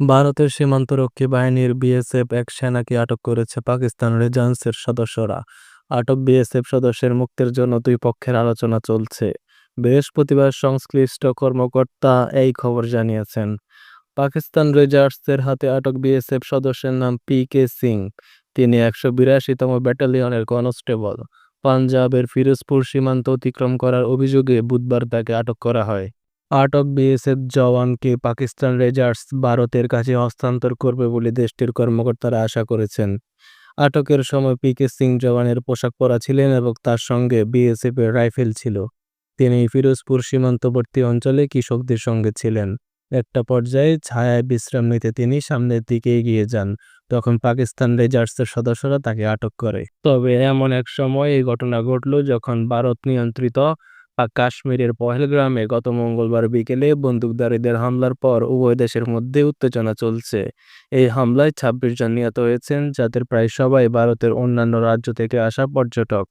ভারতের সীমান্তরক্ষী বাহিনীর বিএসএফ এক সেনাকে আটক করেছে পাকিস্তান রেঞ্জার্সের সদস্যরা। আটক বিএসএফ সদস্যের মুক্তির জন্য দুই পক্ষের আলোচনা চলছে। বৃহস্পতিবার সংশ্লিষ্ট কর্মকর্তা এই খবর জানিয়েছেন। পাকিস্তান রেঞ্জার্সের হাতে আটক বিএসএফ সদস্যের নাম পি কে সিং। তিনি একশো বিরাশিতম ব্যাটালিয়নের কনস্টেবল। পাঞ্জাবের ফিরোজপুর সীমান্ত অতিক্রম করার অভিযোগে বুধবার তাকে আটক করা হয়। আটক বিএসএফ জওয়ানকে পাকিস্তান রেঞ্জার্স ভারতের কাছে হস্তান্তর করবে বলে দেশটির কর্মকর্তারা আশা করেছেন। আটকের সময় পিকে সিং জওয়ানের পোশাক পরা ছিলেন এবং তার সঙ্গে বিএসএফ এর রাইফেল ছিল। তিনি ফিরোজপুর সীমান্তবর্তী অঞ্চলে কৃষকদের সঙ্গে ছিলেন। একটা পর্যায়ে ছায়ায় বিশ্রাম নিতে তিনি সামনের দিকে এগিয়ে যান। তখন পাকিস্তান রেঞ্জার্সের সদস্যরা তাকে আটক করে। তবে এমন এক সময় এই ঘটনা ঘটল যখন ভারত নিয়ন্ত্রিত কাশ্মীরের পহেলগ্রামে গত মঙ্গলবার বিকেলে বন্দুকধারীদের হামলার পর উভয় দেশের মধ্যে উত্তেজনা চলছে। এই হামলায় ছাব্বিশ জন নিহত হয়েছেন, যাদের প্রায় সবাই ভারতের অন্যান্য রাজ্য থেকে আসা পর্যটক।